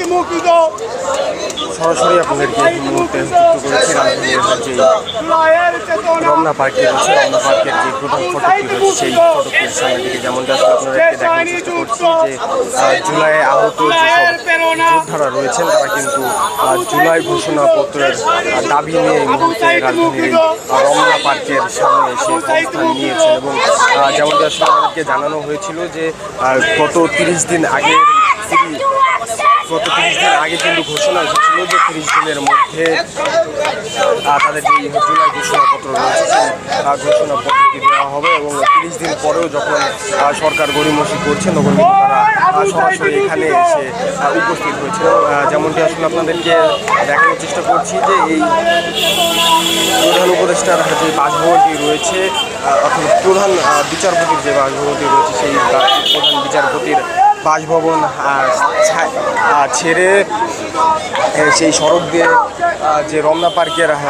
শহীদ মুক্তি দাও? সরাসরি আপনাদেরকে মুহূর্তে যুক্ত করেছি রাজধানীর যে রমনা পার্কে রয়েছে রমনা পার্কের যে প্রধান ফটকটি রয়েছে সেই ফটকের সামনে থেকে যেমনটা আসলে আপনাদেরকে চেষ্টা করছি যে আহ, জুলাইয়ে আহত যোদ্ধারা রয়েছেন তারা কিন্তু জুলাই ঘোষণাপত্রের দাবি নিয়ে এই মুহূর্তে রাজধানীর রমনা পার্কের সামনে এসে অবস্থান নিয়েছেন এবং যেমনটা আসলে আমাদেরকে জানানো হয়েছিল যে গত তিরিশ দিন আগে গত তিরিশ দিন আগে কিন্তু ঘোষণা এসেছিল যে তিরিশ দিনের মধ্যে তাদের যে জুলাই ঘোষণাপত্র রয়েছে আহ, ঘোষণাপত্রটি দেওয়া হবে এবং তিরিশ দিন পরেও যখন সরকার গরিমসি করছে তখন কিন্তু তারা সরাসরি এখানে এসে উপস্থিত হয়েছিল যেমনটি আসলে আপনাদেরকে দেখানোর চেষ্টা করছি যে এই প্রধান উপদেষ্টার যে বাসভবনটি রয়েছে অর্থাৎ প্রধান বিচারপতির যে বাসভবনটি রয়েছে সেই প্রধান বিচারপতির বাসভবন ছেড়ে সেই সড়ক দিয়ে যে রমনা পার্কের আহ,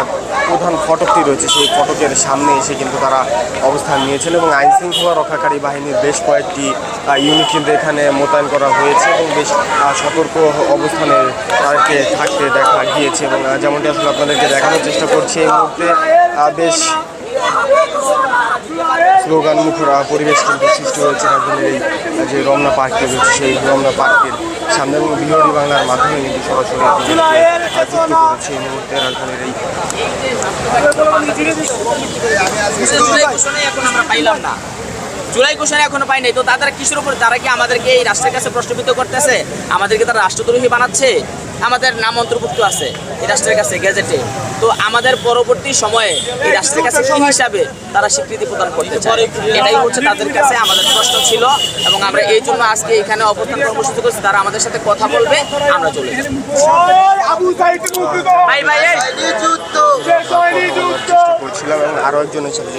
প্রধান ফটকটি রয়েছে সেই ফটকের সামনে এসে কিন্তু তারা অবস্থান নিয়েছিল এবং আইন শৃঙ্খলা রক্ষাকারী বাহিনীর বেশ কয়েকটি ইউনিট কিন্তু এখানে মোতায়েন করা হয়েছে এবং বেশ সতর্ক অবস্থানে তাদেরকে থাকতে দেখা গিয়েছে এবং যেমনটি আসলে আপনাদেরকে দেখানোর চেষ্টা করছি এই মুহূর্তে বেশ স্লোগান, মুখর, পরিবেশ কিন্তু সৃষ্টি হয়েছে রাজধানীর এই যে রমনা পার্কটি রয়েছে, সেই রমনা পার্কের সামনে এবং বিহারি বাংলার মাধ্যমে কিন্তু সরাসরি রাজধানীর এই এখন পাইলাম না। জুলাই ঘোষণা এখনও পাই নাই। তো তাদের কিসের উপর তারা কি আমাদেরকে এই রাষ্ট্রের কাছে প্রশ্নবিদ্ধ করতেছে? আমাদেরকে তারা রাষ্ট্রদ্রোহী বানাচ্ছে? আমাদের নাম অন্তর্ভুক্ত আছে এই রাষ্ট্রের কাছে গেজেটে। তো আমাদের পরবর্তী সময়ে এই রাষ্ট্রের কাছে কি হিসাবে তারা স্বীকৃতি প্রদান করতে চায়। এটাই হচ্ছে তাদের কাছে আমাদের প্রশ্ন ছিল এবং আমরা এই জন্য আজকে এখানে অবস্থান কর্মসূচি করছি। তারা আমাদের সাথে কথা বলবে আমরা চলে আবু ভাই ভাই করছিলাম এবং একজনের সাথে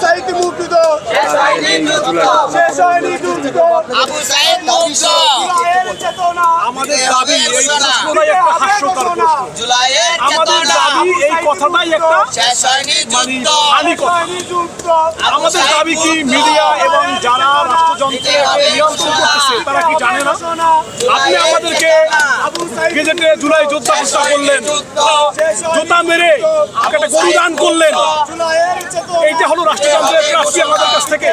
সাইদ মুক্তি শেষ হয়নি জানিয়েছিলেন আবু সাইদ মুক্তি আমাদের দাবি এই প্রশ্নটাই একটা হাস্যকর প্রশ্ন। জুলাইয়ের আমাদের দাবি এই কথাটাই একটা শেষ হয়নি মানে যুদ্ধ। কথা আমাদের দাবি কি মিডিয়া এবং যারা রাষ্ট্রযন্ত্রকে নিয়ন্ত্রণ করতেছে তারা কি জানে না? আপনি আমাদেরকে গেজেটে জুলাই যোদ্ধা ঘোষণা করলেন। জোতা মেরে একটা গরু দান করলেন। এইটা হলো রাষ্ট্রযন্ত্রের প্রাপ্তি আমাদের কাছ থেকে।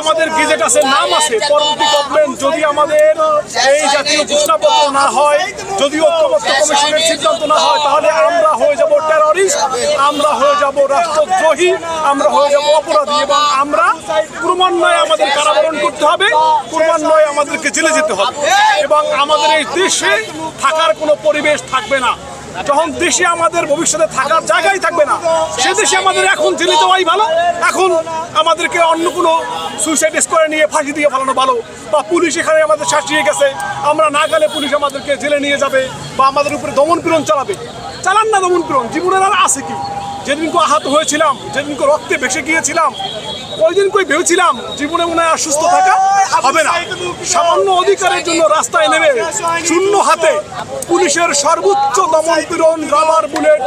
আমাদের গেজেট আছে, নাম আছে। পরবর্তী গভর্নমেন্ট যদি আমাদের এই জাতীয় ঘোষণাপত্র না হয়, যদি ঐক্যবদ্ধ কমিশনের সিদ্ধান্ত না হয়, তাহলে আমরা হয়ে যাব টেররিস্ট আমরা হয়ে যাব রাষ্ট্রদ্রোহী, আমরা হয়ে যাব অপরাধী এবং আমরা ক্রমান্বয়ে আমাদের কারাবরণ করতে হবে, ক্রমান্বয়ে আমাদেরকে জেলে যেতে হবে। এবং আমাদের এই দেশে থাকার কোনো পরিবেশ থাকবে না। যখন দেশে আমাদের ভবিষ্যতে থাকার জায়গাই থাকবে না, সে দেশে আমাদের এখন জেলে যাওয়াই ভালো। এখন আমাদেরকে অন্য কোনো সুইসাইড স্কোয়ারে নিয়ে ফাঁসি দিয়ে ফেলানো ভালো। বা পুলিশ এখানে আমাদের শাসিয়ে গেছে। আমরা না গেলে পুলিশ আমাদেরকে জেলে নিয়ে যাবে বা আমাদের উপরে দমন পীড়ন চালাবে। চালান না দমন পীড়ন জীবনের আর আছে কি? যেদিনকে আহত হয়েছিলাম, যেদিনকে রক্তে ভেসে গিয়েছিলাম ওই দিন কই ভেবেছিলাম জীবনে মনে হয় অসুস্থ সুস্থ থাকা হবে না। সামান্য অধিকারের জন্য রাস্তায় নেমে শূন্য হাতে পুলিশের সর্বোচ্চ দমন পীড়ন রাবার বুলেট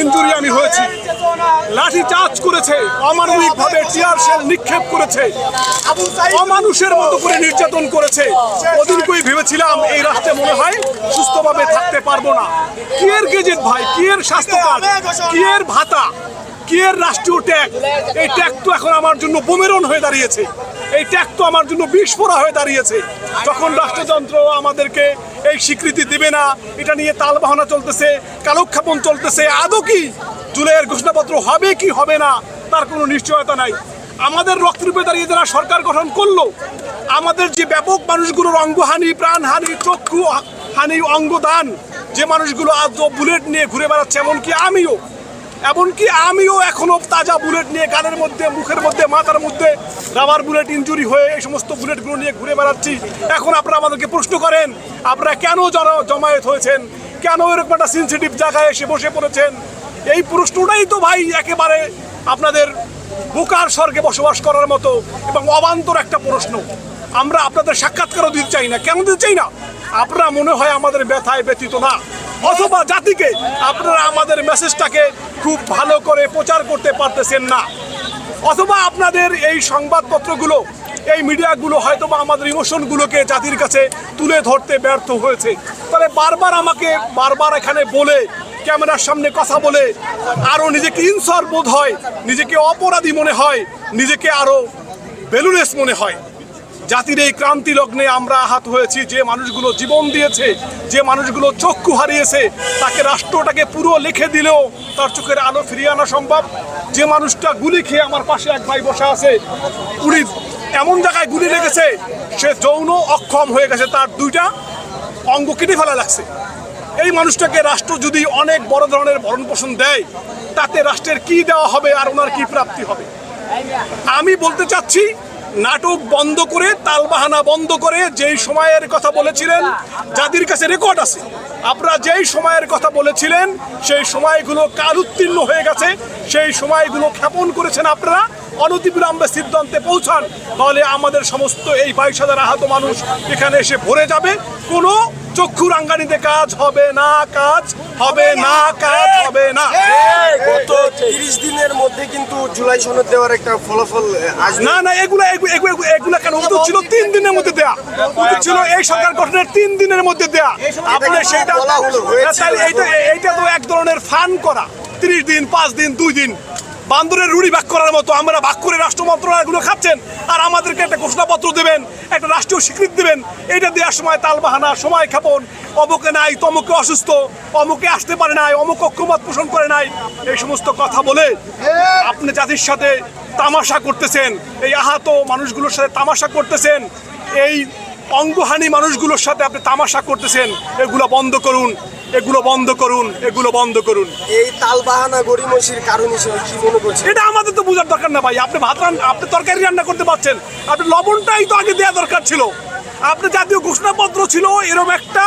ইঞ্জুরি আমি হয়েছি। লাঠি চার্জ করেছে অমানবিক ভাবে টিয়ার শেল নিক্ষেপ করেছে অমানুষের মতো করে নির্যাতন করেছে। ওদিন কই ভেবেছিলাম এই রাষ্ট্রে মনে হয় সুস্থভাবে থাকতে পারব না। কি এর গেজেট ভাই? কি এর স্বাস্থ্য কার্ড কি এর ভাতা? কি এর রাষ্ট্রীয় ট্যাগ। এই ট্যাগ তো এখন আমার জন্য বোমেরন হয়ে দাঁড়িয়েছে। এই ট্যাগ তো আমার জন্য বিস্ফোরা হয়ে দাঁড়িয়েছে। যখন রাষ্ট্রযন্ত্র আমাদেরকে এই স্বীকৃতি দেবে না, এটা নিয়ে তালবাহনা চলতেছে, কালক্ষেপণ চলতেছে, আদৌ কি জুলাইয়ের ঘোষণাপত্র হবে কি হবে না, তার কোনো নিশ্চয়তা নাই। আমাদের রক্তরূপে দাঁড়িয়ে যারা সরকার গঠন করল, আমাদের যে ব্যাপক মানুষগুলোর অঙ্গহানি, প্রাণহানি, চক্ষু হানি, অঙ্গদান, যে মানুষগুলো আজ বুলেট নিয়ে ঘুরে বেড়াচ্ছে, এমনকি আমিও এমনকি আমিও এখনও তাজা বুলেট নিয়ে গানের মধ্যে, মুখের মধ্যে, মাথার মধ্যে রাবার বুলেট ইঞ্জুরি হয়ে এই সমস্ত বুলেটগুলো নিয়ে ঘুরে বেড়াচ্ছি। এখন আপনারা আমাদেরকে প্রশ্ন করেন, আপনারা কেন জন- জমায়েত হয়েছেন? কেন এরকম একটা সেন্সিটিভ জায়গায় এসে বসে পড়েছেন? এই প্রশ্নটাই তো ভাই একেবারে আপনাদের বোকার স্বর্গে বসবাস করার মতো এবং অবান্তর একটা প্রশ্ন। আমরা আপনাদের সাক্ষাৎকারও দিতে চাই না। কেন দিতে চাই না? আপনারা মনে হয় আমাদের ব্যথায় ব্যতীত না। অথবা জাতিকে আপনারা আমাদের মেসেজটাকে খুব ভালো করে প্রচার করতে পারতেছেন না। অথবা আপনাদের এই সংবাদপত্রগুলো, এই মিডিয়াগুলো হয়তো বা আমাদের ইমোশনগুলোকে জাতির কাছে তুলে ধরতে ব্যর্থ হয়েছে। তাহলে বারবার আমাকে বারবার এখানে বলে, ক্যামেরার সামনে কথা বলে আরও নিজেকে ইনসর বোধ হয়, নিজেকে অপরাধী মনে হয়, নিজেকে আরও বেলুনেস মনে হয়। জাতির এই ক্রান্তি লগ্নে আমরা আহাত হয়েছি। যে মানুষগুলো জীবন দিয়েছে, যে মানুষগুলো চক্ষু হারিয়েছে, তাকে রাষ্ট্রটাকে পুরো লিখে দিলেও তার চোখের আলো ফিরিয়ে আনা সম্ভব। যে মানুষটা গুলি খেয়ে আমার পাশে এক ভাই বসে আছে, উনি এমন জায়গায় গুলি লেগেছে, সে যৌন অক্ষম হয়ে গেছে, তার দুইটা অঙ্গ কেটে ফেলা লাগছে। এই মানুষটাকে রাষ্ট্র যদি অনেক বড় ধরনের ভরণ পোষণ দেয়, তাতে রাষ্ট্রের কি দেওয়া হবে আর ওনার কি প্রাপ্তি হবে? আমি বলতে চাচ্ছি নাটক বন্ধ করে, তালবাহানা বন্ধ করে যেই সময়ের কথা বলেছিলেন, যাদের কাছে রেকর্ড আছে, আপনারা যেই সময়ের কথা বলেছিলেন, সেই সময়গুলো কাল উত্তীর্ণ হয়ে গেছে, সেই সময়গুলো ক্ষেপণ করেছেন আপনারা। অনতিবিলম্বে সিদ্ধান্তে পৌঁছান, তাহলে আমাদের সমস্ত এই বাইশ হাজার আহত মানুষ এখানে এসে ভরে যাবে। কোনো চক্ষু রাঙ্গানিতে কাজ হবে না কাজ হবে না। কাজ হবে না। গত তিরিশ দিনের মধ্যে কিন্তু জুলাই সনদ দেওয়ার একটা ফলাফল না না এগুলা এগু- এগু- এগু- এগুলা কেন? উচিত ছিল তিন দিনের মধ্যে দেয়া। উচিত ছিল এই সরকার গঠনের তিন দিনের মধ্যে দেয়া। আপনি সেটা এইটা এইটা তো এক ধরনের ফান করা। তিরিশ দিন পাঁচ দিন দুই দিন। বান্দরের রুড়ি ভাগ করার মতো আমরা ভাগ করে রাষ্ট্র মন্ত্রণালয়গুলো খাচ্ছেন আর আমাদেরকে একটা ঘোষণাপত্র দেবেন, একটা রাষ্ট্রীয় স্বীকৃতি দেবেন। এইটা দেওয়ার সময় তালবাহানা সময় ক্ষেপণ। অমুকে নাই, তমুকে অসুস্থ। অমুকে আসতে পারে নাই, অমুক অক্ষমত পোষণ করে নাই। এই সমস্ত কথা বলে আপনি জাতির সাথে তামাশা করতেছেন। এই আহত মানুষগুলোর সাথে তামাশা করতেছেন। এই অঙ্গহানি মানুষগুলোর সাথে আপনি তামাশা করতেছেন। এগুলো বন্ধ করুন। এগুলো বন্ধ করুন এগুলো বন্ধ করুন। এই তালবাহানা গরিমসির কারণ হিসেবে কি মনে করছেন এটা আমাদের তো বোঝার দরকার না ভাই। আপনি ভাত রান্না আপনি তরকারি রান্না করতে পারছেন। আপনি লবণটাই তো আগে দেওয়া দরকার ছিল। আপনি জাতীয় ঘোষণাপত্র ছিল এরকম একটা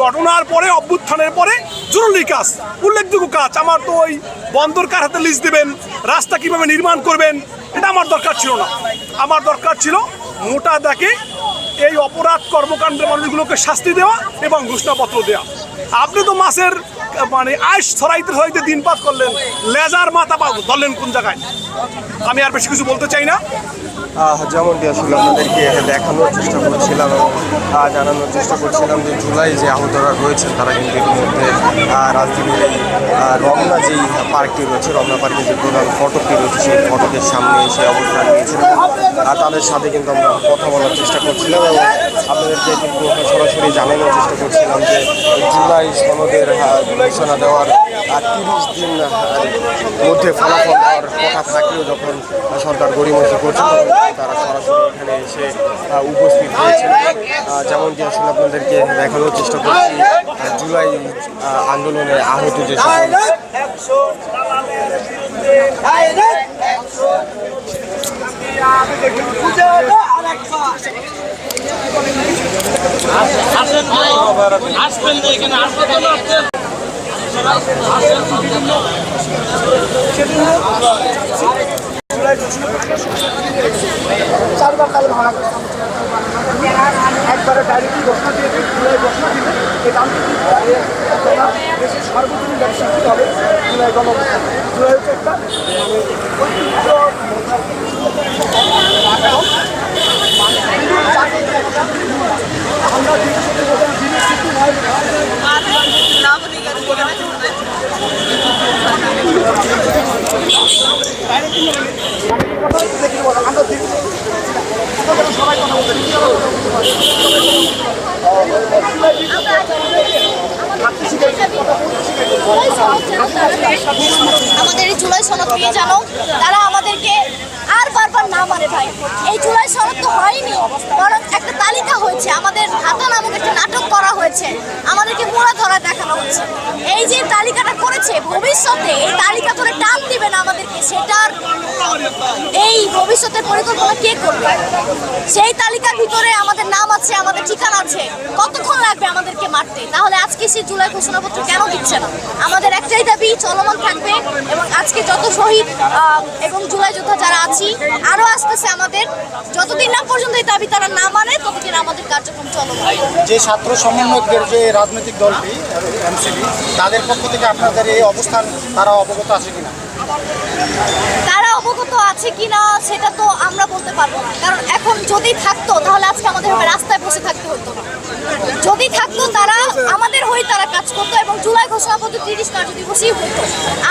ঘটনার পরে অভ্যুত্থানের পরে জরুরি কাজ উল্লেখযোগ্য কাজ। আমার তো ওই বন্দর কার হাতে লিজ দেবেন রাস্তা কীভাবে নির্মাণ করবেন এটা আমার দরকার ছিল না। আমার দরকার ছিল মোটা দাকে এই অপরাধ কর্মকাণ্ডের মানুষগুলোকে শাস্তি দেওয়া এবং ঘোষণাপত্র দেওয়া। আপনি তো মাছের মানে আয়স ছড়াইতে ছড়াইতে দিনপাত করলেন, লেজার মাথা ধরলেন কোন জায়গায়? আমি আর বেশি কিছু বলতে চাই না। যেমনটি আসলে আপনাদেরকে দেখানোর চেষ্টা করছিলাম এবং জানানোর চেষ্টা করছিলাম যে জুলাই যে আহতরা রয়েছেন তারা কিন্তু ইতিমধ্যে রাজধানীর এই রমনা যেই পার্কটি রয়েছে রমনা পার্কের যে প্রধান ফটকটি রয়েছে সেই ফটকের সামনে এসে অবস্থান নিয়েছেন এবং আহ, তাদের সাথে কিন্তু আমরা কথা বলার চেষ্টা করছিলাম এবং আপনাদেরকে কিন্তু সরাসরি জানানোর চেষ্টা করছিলাম যে জুলাই সনদের ঘোষণা দেওয়ার তিরিশ দিন মধ্যে ফলাফল দেওয়ার কথা থাকলেও যখন সরকার গরিমসি করছে তারা সরাসরি এখানে এসে উপস্থিত হয়েছে যেমনটি আসলে আপনাদেরকে দেখানোর চেষ্টা করছি জুলাই আন্দোলনে আহত যে আসবেন না এখানে। আসছেন চারবার তাল ভাড়া একবারে ডাইরেক্টলি ঘোষণা দিয়েছে জুলাই ঘোষণা দিলে সার্বজনীন ব্যবসা কি হবে। জুলাই একটা আমরা দিন সবাই কথা বলতে আমাদের এই জুলাই সনদ নিয়ে জানো তারা আমাদেরকে আর বারবার না মানে ভাই। এই জুলাই সনদ তো হয়নি, বরং একটা তালিকা হয়েছে। আমাদের ভাতা নামক একটা নাটক করা হয়েছে। আমাদেরকে মোড়া ধরা দেখানো হচ্ছে। এই যে তালিকাটা করেছে, ভবিষ্যতে এই তালিকা ধরে টান দিবে না আমাদেরকে সেটার এই ভবিষ্যতের পরিকল্পনা কে করবে? সেই তালিকার ভিতরে আমাদের নাম আছে, আমাদের ঠিকানা আছে। কতক্ষণ লাগবে আমাদেরকে মারতে? তাহলে আজকে সেই জুলাই ঘোষণাপত্র কেন দিচ্ছে না? আমাদের একটাই দাবি, চলমান থাকবে। এবং আজকে যত শহীদ এবং জুলাই যোদ্ধা যারা আছি আরও আসতেছে আমাদের। যতদিন না পর্যন্ত এই দাবি তারা না মানে ততদিন আমাদের কার্যক্রম চলমান যে ছাত্র সমন্বয়কদের যে রাজনৈতিক দলটি এমসিপি তাদের পক্ষ থেকে আপনাদের এই অবস্থান তারা অবগত আছে কিনা? তারা অবগত আছে আছে কিনা সেটা তো আমরা বলতে পারব না। কারণ এখন যদি থাকতো তাহলে আজকে আমাদের রাস্তায় বসে থাকতে হতো না। যদি থাকতো তারা আমাদের হয়ে তারা কাজ করতো এবং জুলাই ঘোষণাপত্র তিরিশ কার্য দিবসই হতো।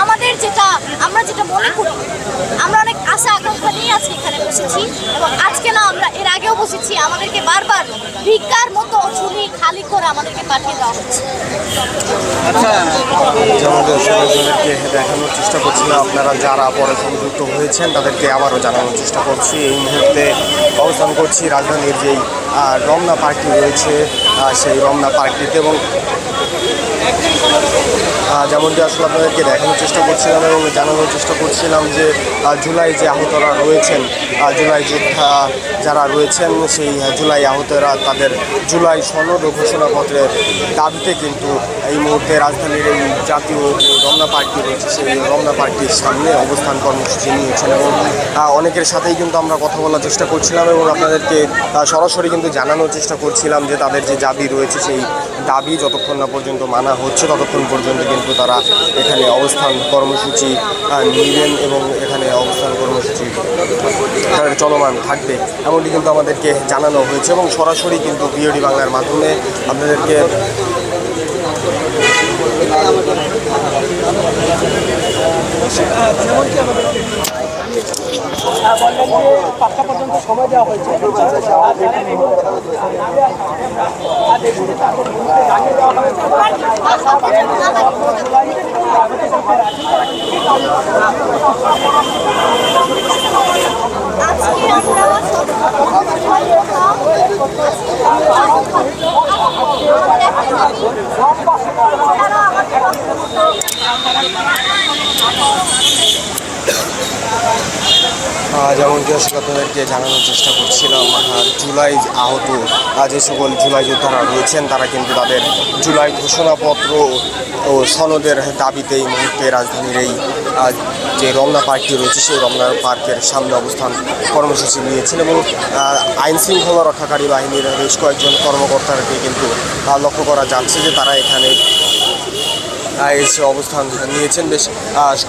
আমাদের যেটা, আমরা যেটা মনে করি, আমরা অনেক আশা আকাঙ্ক্ষা নিয়ে আজকে এখানে বসেছি এবং আজকে না, আমরা এর আগেও বসেছি, আমাদেরকে বারবার ভিক্ষার মতো ঝুলি খালি করে আমাদেরকে পাঠিয়ে দেওয়া হচ্ছে। দর্শকজনদেরকে দেখানোর চেষ্টা করছিলাম আপনারা যারা পরে সংযুক্ত হয়েছেন, তাদেরকে আবারও জানানোর চেষ্টা করছি। এই মুহূর্তে অবস্থান করছি রাজধানীর যেই রমনা পার্কটি রয়েছে। সেই রমনা পার্কটিতে এবং যেমনটি আসলে আপনাদেরকে দেখানোর চেষ্টা করছিলাম এবং জানানোর চেষ্টা করছিলাম যে জুলাই যে আহতরা রয়েছেন জুলাই যোদ্ধা যারা রয়েছেন, সেই জুলাই আহতরা তাদের জুলাই সনদ ও ঘোষণাপত্রের দাবিতে কিন্তু এই মুহূর্তে রাজধানীর এই জাতীয় রমনা পার্কটি রয়েছে, সেই রমনা পার্কটির সামনে অবস্থান কর্মসূচি নিয়েছেন এবং অনেকের সাথেই কিন্তু আমরা কথা বলার চেষ্টা করছিলাম এবং আপনাদেরকে সরাসরি কিন্তু জানানোর চেষ্টা করছিলাম যে তাদের যে দাবি রয়েছে, সেই দাবি যতক্ষণ না পর্যন্ত মানা হচ্ছে ততক্ষণ পর্যন্ত কিন্তু তারা এখানে অবস্থান কর্মসূচি নেবেন এবং এখানে অবস্থান কর্মসূচি তাদের চলমান থাকবে। এমনটি কিন্তু আমাদেরকে জানানো হয়েছে এবং সরাসরি কিন্তু বিওডি বাংলার মাধ্যমে আপনাদেরকে বললেন যে পাঁচটা পর্যন্ত সময় দেওয়া হয়েছে। আজকে আমরা সব আমাদের যেমনটি আসলে আপনাদেরকে জানানোর চেষ্টা করছিলাম জুলাই আহত আহ, যে সকল জুলাই যোদ্ধারা রয়েছেন তারা কিন্তু তাদের জুলাই ঘোষণাপত্র ও সনদের দাবিতে এই মুহূর্তে রাজধানীর এই যে রমনা পার্কটি রয়েছে সেই রমনা পার্কের সামনে অবস্থান কর্মসূচি নিয়েছেন এবং আইন শৃঙ্খলা রক্ষাকারী বাহিনীর বেশ কয়েকজন কর্মকর্তাকে কিন্তু লক্ষ্য করা যাচ্ছে যে তারা এখানে এসে অবস্থান নিয়েছেন। বেশ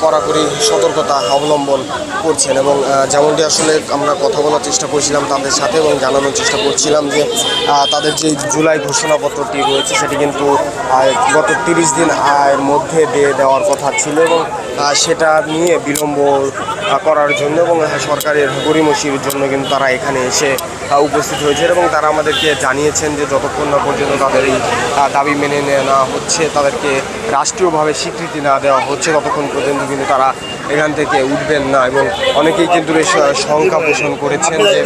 কড়াকড়ি সতর্কতা অবলম্বন করছেন এবং যেমনটি আসলে আমরা কথা বলার চেষ্টা করছিলাম তাদের সাথে এবং জানানোর চেষ্টা করছিলাম যে তাদের যে জুলাই ঘোষণাপত্রটি রয়েছে সেটি কিন্তু গত তিরিশ দিন আয়ের মধ্যে দিয়ে দেওয়ার কথা ছিল এবং সেটা নিয়ে বিলম্ব করার জন্য এবং সরকারের গরিমসির জন্য কিন্তু তারা এখানে এসে উপস্থিত হয়েছে এবং তারা আমাদেরকে জানিয়েছেন যে যতক্ষণ না পর্যন্ত তাদের এই দাবি মেনে নেওয়া হচ্ছে, তাদেরকে রাষ্ট্রীয়ভাবে স্বীকৃতি না দেওয়া হচ্ছে ততক্ষণ পর্যন্ত কিন্তু তারা এখান থেকে উঠবেন না এবং অনেকেই কিন্তু বেশ শঙ্কা পোষণ করেছেন যে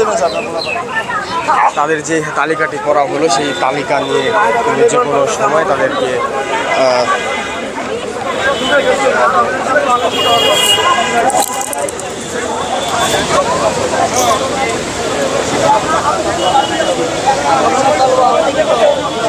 তাদের যে তালিকাটি করা হলো সেই তালিকা নিয়ে কিন্তু যে কোনো সময় তাদেরকে আহ, I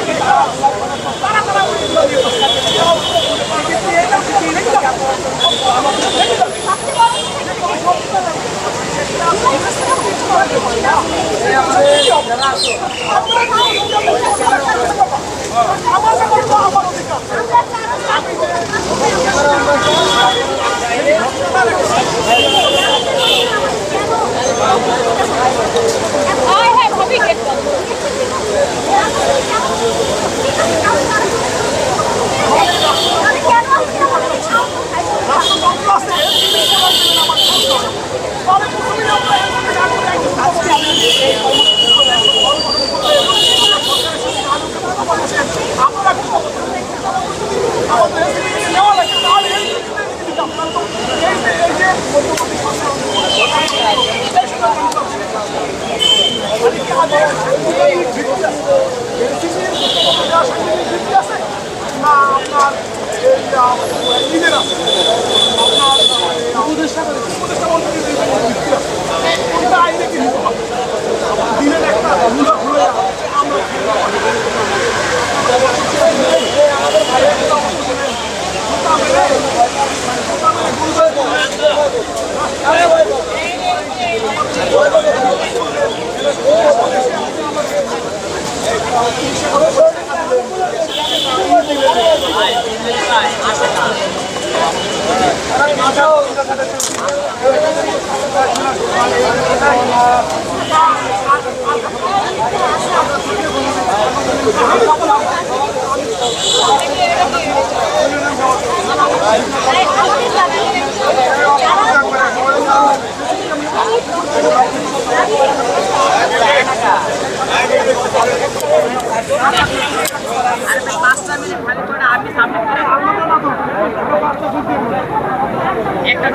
একটা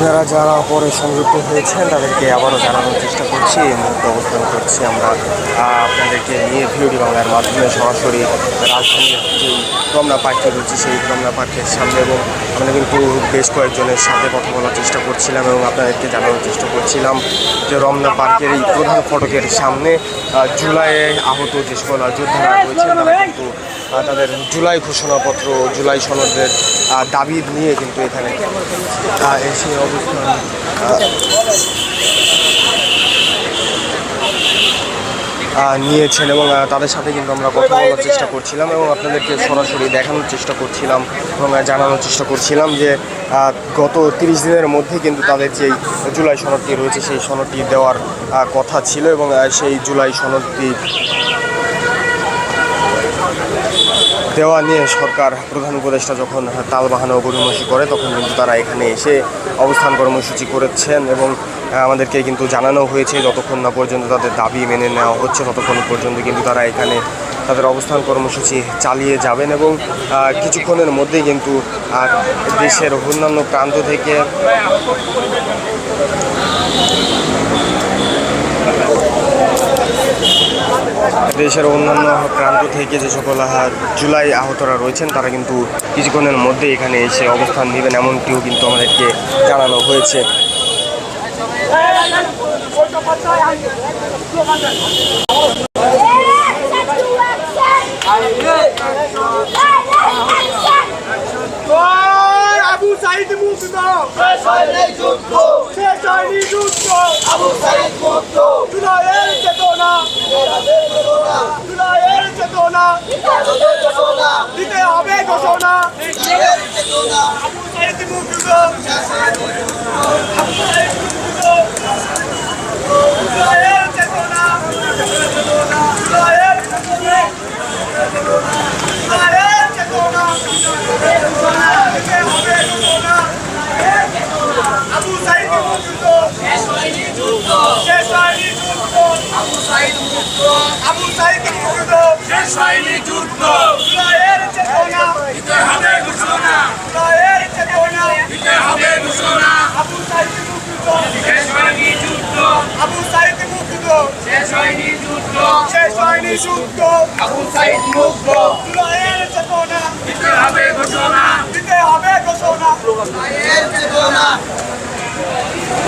আপনারা যারা পরে সংযুক্ত হয়েছেন, তাদেরকে আবারও জানানোর চেষ্টা করছি। এই মুহূর্তে অবস্থান করছি আমরা আপনাদেরকে নিয়ে ভিওডি বাংলার মাধ্যমে সরাসরি রাজধানীর যে রমনা পার্কটি রয়েছে, সেই রমনা পার্কের সামনে এবং আমরা কিন্তু বেশ কয়েকজনের সাথে কথা বলার চেষ্টা করছিলাম এবং আপনাদেরকে জানানোর চেষ্টা করছিলাম যে রমনা পার্কের এই প্রধান ফটকের সামনে জুলাইয়ে আহত যে সকল যোদ্ধারা রয়েছেন, তারা কিন্তু তাদের জুলাই ঘোষণাপত্র জুলাই সনদের দাবি নিয়ে কিন্তু এখানে এসে অবস্থান নিয়েছেন এবং তাদের সাথে কিন্তু আমরা কথা বলার চেষ্টা করছিলাম এবং আপনাদেরকে সরাসরি দেখানোর চেষ্টা করছিলাম এবং জানানোর চেষ্টা করছিলাম যে গত তিরিশ দিনের মধ্যে কিন্তু তাদের যেই জুলাই সনদটি রয়েছে সেই সনদটি দেওয়ার কথা ছিল এবং সেই জুলাই সনদটি দেওয়া নিয়ে সরকার প্রধান উপদেষ্টা যখন তালবাহানা ও গরিমসি করে, তখন কিন্তু তারা এখানে এসে অবস্থান কর্মসূচি করেছেন এবং আমাদেরকে কিন্তু জানানো হয়েছে যতক্ষণ না পর্যন্ত তাদের দাবি মেনে নেওয়া হচ্ছে, ততক্ষণ পর্যন্ত কিন্তু তারা এখানে তাদের অবস্থান কর্মসূচি চালিয়ে যাবেন এবং কিছুক্ষণের মধ্যেই কিন্তু দেশের অন্যান্য প্রান্ত থেকে দেশের অন্যান্য প্রান্ত থেকে যে সকল আহ, জুলাই আহতরা রয়েছেন তারা কিন্তু কিছুক্ষণের মধ্যে এখানে এসে অবস্থান নেবেন এমনটিও কিন্তু আমাদেরকে জানানো হয়েছে। আবু সাইদ মুক্ত হয়নি যুদ্ধ আবু সাইদ মুক্ত জুলাইয়ের চেতনা জুলাইয়ের চেতনা দিতে হবে ঘোষণা আবু সাইদ মুক্ত আবু সাইদ মুক্ত আবু সাইদ মুক্ত। শেষ হয়নি যুদ্ধ। শেষ হয়নি যুদ্ধ আবু সাইদ মুক্ত। আবু সাইদ মুক্ত। শেষ হয়নি যুদ্ধ। জুলাইয়ের চেতনা। দিতে হবে ঘোষণা। জুলাইয়ের চেতনা। দিতে হবে ঘোষণা। আবু সাইদ মুক্ত। শেষ হয়নি যুদ্ধ। আবু সাইদ মুক্ত। শেষ হয়নি যুদ্ধ। শেষ হয়নি যুদ্ধ। আবু সাইদ মুক্ত। জুলাইয়ের চেতনা। দিতে হবে ঘোষণা। দিতে হবে ঘোষণা। জুলাইয়ের চেতনা।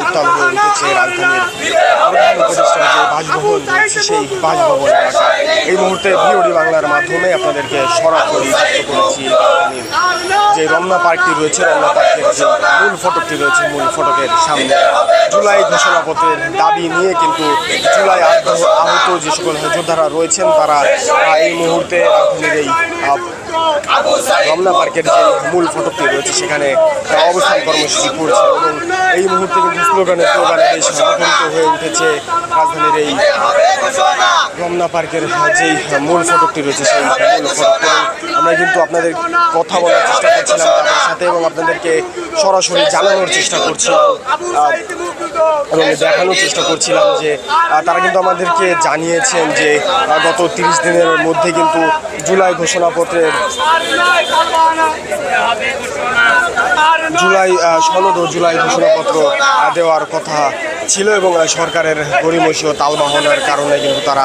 উত্তাল হয়ে উঠেছে যে বাসভবন রয়েছে, সেই বাসভবন এই মুহূর্তে ভিওডি বাংলার মাধ্যমে আপনাদেরকে সরাসরি যুক্ত করেছি যে রমনা পার্কটি রয়েছে, রমনা পার্কের যে মূল ফটকটি রয়েছে, মূল ফটকের সামনে। জুলাই ঘোষণাপত্রের দাবি নিয়ে কিন্তু জুলাই আহত যে সকল যোদ্ধারা রয়েছেন, তারা এই মুহূর্তে রাজধানীর এই রমনা পার্কের যে মূল ফটকটি রয়েছে, সেখানে অবস্থান কর্মসূচি করছে। এবং এই মুহূর্তে কিন্তু স্লোগানে স্লোগানে বেশ মুখরিত হয়ে উঠেছে রাজধানীর এই রমনা পার্কের যেই মূল ফটকটি রয়েছে সেই মূল ফটক আমরা কিন্তু আপনাদের কথা বলার চেষ্টা করছিলাম তাদের সাথে এবং আপনাদেরকে সরাসরি জানানোর চেষ্টা করছিলাম এবং দেখানোর চেষ্টা করছিলাম যে তারা কিন্তু আমাদেরকে জানিয়েছেন যে গত তিরিশ দিনের মধ্যে কিন্তু জুলাই ঘোষণাপত্রের জুলাই ও জুলাই ঘোষণাপত্র দেওয়ার কথা ছিল এবং সরকারের গরিমসি ও তালবাহনার কারণে কিন্তু তারা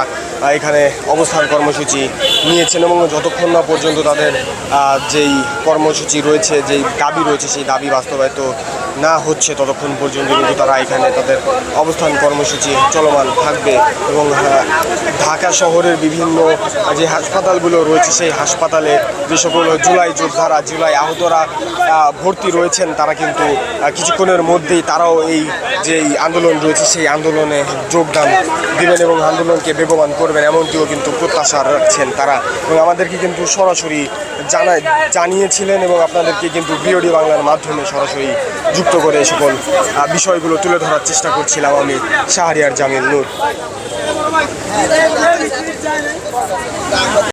এখানে অবস্থান কর্মসূচি নিয়েছেন এবং যতক্ষণ না পর্যন্ত তাদের যেই কর্মসূচি রয়েছে, যেই দাবি রয়েছে, সেই দাবি বাস্তবায়িত না হচ্ছে, ততক্ষণ পর্যন্ত কিন্তু তারা এখানে তাদের অবস্থান কর্মসূচি চলমান থাকবে এবং ঢাকা শহরের বিভিন্ন যে হাসপাতালগুলো রয়েছে, সেই হাসপাতালে যে সকল জুলাই যোদ্ধারা, জুলাই আহতরা ভর্তি ভর্তি রয়েছেন তারা কিন্তু কিছুক্ষণের মধ্যেই তারাও এই যে আন্দোলন রয়েছে, সেই আন্দোলনে যোগদান দেবেন এবং আন্দোলনকে বেগবান করবেন এমনটিও কিন্তু প্রত্যাশা রাখছেন তারা। এবং আমাদেরকে কিন্তু সরাসরি জানায়, জানিয়েছিলেন এবং আপনাদেরকে কিন্তু বিওডি বাংলার মাধ্যমে সরাসরি যুক্ত করে সকল বিষয়গুলো তুলে ধরার চেষ্টা করছিলাম আমি, শাহরিয়ার জামিল নূর।